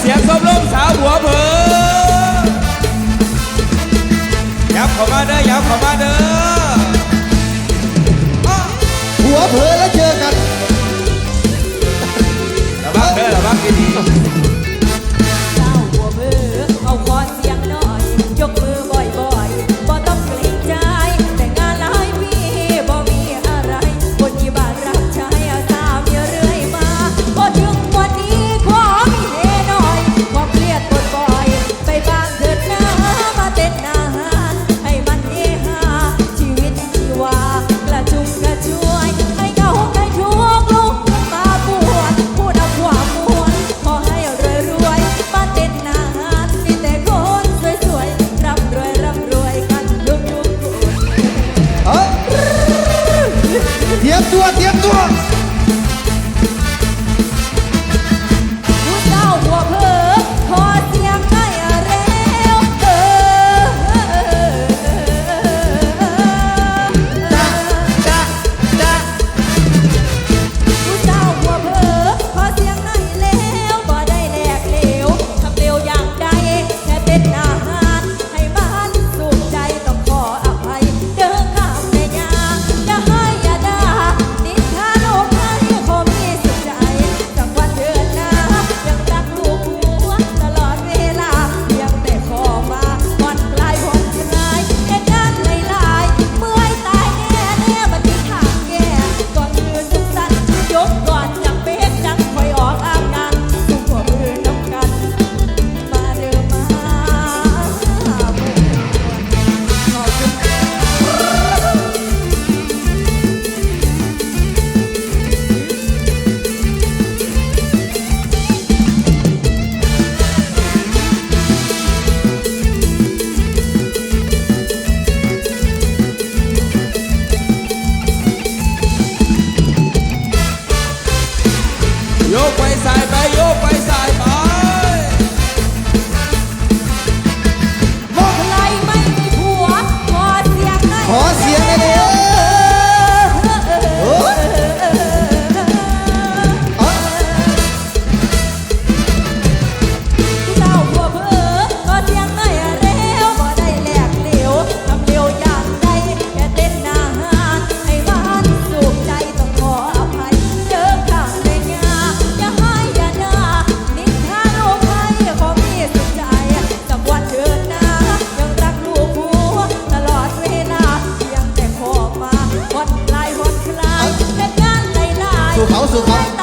เสียงสมรมสาวหัวเผอยับเข้ามาเด้อยับเข้ามาเด้อหัวเผอแล้วเจอกัน gostoso, gostoso.